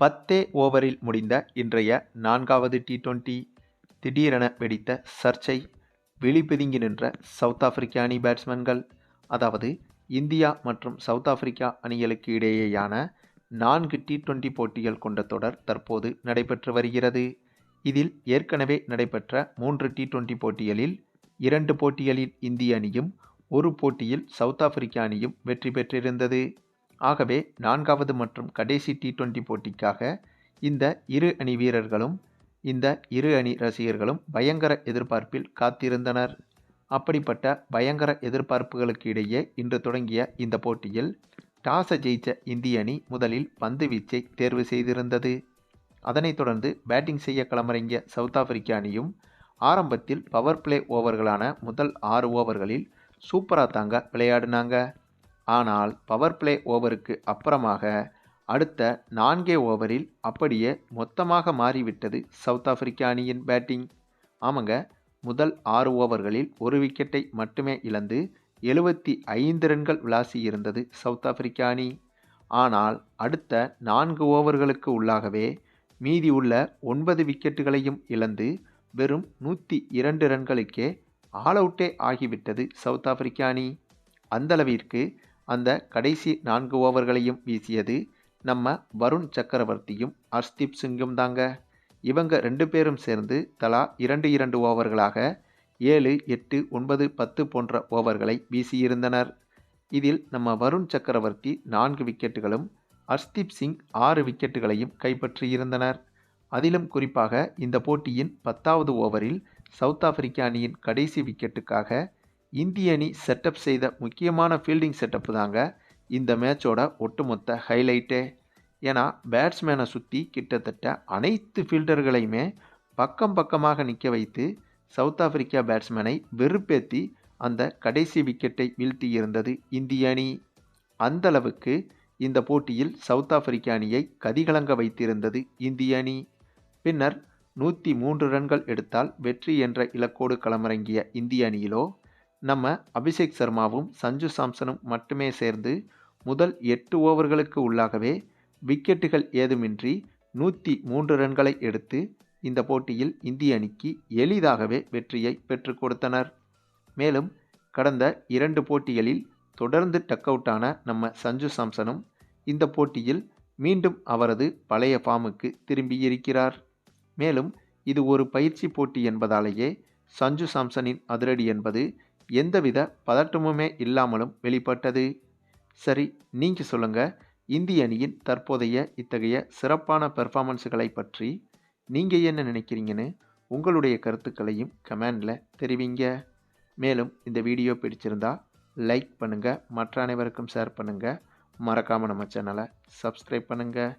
பத்தே ஓவரில் முடிந்த இன்றைய நான்காவது டி ட்வெண்ட்டி திடீரென வெடித்த சர்ச்சை விழிபிதுங்கி நின்ற சவுத் ஆப்பிரிக்க அணி பேட்ஸ்மேன்கள் அதாவது இந்தியா மற்றும் சவுத் ஆப்பிரிக்கா அணிகளுக்கு இடையேயான நான்கு டி டுவெண்டி போட்டிகள் கொண்ட தொடர் தற்போது நடைபெற்று வருகிறது. இதில் ஏற்கனவே நடைபெற்ற மூன்று டி டுவெண்டி போட்டிகளில் இரண்டு போட்டிகளில் இந்திய அணியும் ஒரு போட்டியில் சவுத் ஆப்பிரிக்க அணியும் வெற்றி பெற்றிருந்தது. ஆகவே நான்காவது மற்றும் கடைசி டி டுவெண்டி போட்டிக்காக இந்த இரு அணி வீரர்களும் இந்த இரு அணி ரசிகர்களும் பயங்கர எதிர்பார்ப்பில் காத்திருந்தனர். அப்படிப்பட்ட பயங்கர எதிர்பார்ப்புகளுக்கு இடையே இன்று தொடங்கிய இந்த போட்டியில் டாஸை ஜெயித்த இந்திய அணி முதலில் பந்து வீச்சை தேர்வு செய்திருந்தது. அதனைத் தொடர்ந்து பேட்டிங் செய்ய களமிறங்கிய சவுத் ஆப்பிரிக்க அணியும் ஆரம்பத்தில் பவர் பிளே ஓவர்களான முதல் ஆறு ஓவர்களில் சூப்பராக தாங்க விளையாடினாங்க. ஆனால் பவர் பிளே ஓவருக்கு அப்புறமாக அடுத்த நான்கே ஓவரில் அப்படியே மொத்தமாக மாறிவிட்டது சவுத் ஆப்பிரிக்கா அணியின் பேட்டிங் ஆமாங்க முதல் ஆறு ஓவர்களில் ஒரு விக்கெட்டை மட்டுமே இழந்து எழுபத்தி ஐந்து ரன்கள் விளாசி இருந்தது சவுத் ஆப்பிரிக்கா அணி. ஆனால் அடுத்த நான்கு ஓவர்களுக்கு உள்ளாகவே மீதி உள்ள ஒன்பது விக்கெட்டுகளையும் இழந்து வெறும் நூற்றி இரண்டு ரன்களுக்கே ஆல் அவுட்டே ஆகிவிட்டது சவுத் ஆப்பிரிக்கா அணி. அந்தளவிற்கு அந்த கடைசி நான்கு ஓவர்களையும் வீசியது நம்ம வருண் சக்கரவர்த்தியும் அர்ஷ்தீப் சிங்கும் தாங்க. இவங்க ரெண்டு பேரும் சேர்ந்து தலா இரண்டு இரண்டு ஓவர்களாக ஏழு எட்டு ஒன்பது பத்து போன்ற ஓவர்களை வீசியிருந்தனர். இதில் நம்ம வருண் சக்கரவர்த்தி நான்கு விக்கெட்டுகளும் அர்ஸ்தீப் சிங் ஆறு விக்கெட்டுகளையும் கைப்பற்றியிருந்தனர். அதிலும் குறிப்பாக இந்த போட்டியின் பத்தாவது ஓவரில் சவுத் ஆப்பிரிக்க அணியின் கடைசி விக்கெட்டுக்காக இந்திய அணி செட்டப் செய்த முக்கியமான ஃபீல்டிங் செட்டப்பு தாங்க இந்த மேட்சோட ஒட்டுமொத்த ஹைலைட்டே ஏன்னா பேட்ஸ்மேனை சுற்றி கிட்டத்தட்ட அனைத்து ஃபீல்டர்களையுமே பக்கம் பக்கமாக நிற்க வைத்து சவுத் ஆப்பிரிக்கா பேட்ஸ்மேனை வெறுப்பேற்றி அந்த கடைசி விக்கெட்டை வீழ்த்தியிருந்தது இந்திய அணி. அந்தளவுக்கு இந்த போட்டியில் சவுத் ஆப்பிரிக்க அணியை கதிகலங்க வைத்திருந்தது இந்திய அணி. பின்னர் நூற்றி மூன்று ரன்கள் எடுத்தால் வெற்றி என்ற இலக்கோடு களமிறங்கிய இந்திய அணியிலோ நம்ம அபிஷேக் சர்மாவும் சஞ்சு சாம்சனும் மட்டுமே சேர்ந்து முதல் எட்டு ஓவர்களுக்கு உள்ளாகவே விக்கெட்டுகள் ஏதுமின்றி நூற்றி மூன்று ரன்களை எடுத்து இந்த போட்டியில் இந்திய அணிக்கு எளிதாகவே வெற்றியை பெற்றுக் கொடுத்தனர். மேலும் கடந்த இரண்டு போட்டிகளில் தொடர்ந்து டக் அவுட்டான நம்ம சஞ்சு சாம்சனும் இந்த போட்டியில் மீண்டும் அவரது பழைய ஃபார்முக்கு திரும்பியிருக்கிறார் மேலும் இது ஒரு பயிற்சி போட்டி என்பதாலேயே சஞ்சு சாம்சனின் அதிரடி என்பது எந்தவித பதட்டமுமே இல்லாமலும் வெளிப்பட்டது. சரி நீங்கள் சொல்லுங்கள் இந்திய அணியின் தற்போதைய இத்தகைய சிறப்பான பெர்ஃபார்மன்ஸுகளை பற்றி நீங்கள் என்ன நினைக்கிறீங்கன்னு உங்களுடைய கருத்துக்களையும் கமெண்டில் தெரிவிங்க. மேலும் இந்த வீடியோ பிடிச்சிருந்தா லைக் பண்ணுங்கள் மற்ற அனைவருக்கும் ஷேர் பண்ணுங்கள் மறக்காமல் நம்ம சேனலை சப்ஸ்கிரைப் பண்ணுங்கள்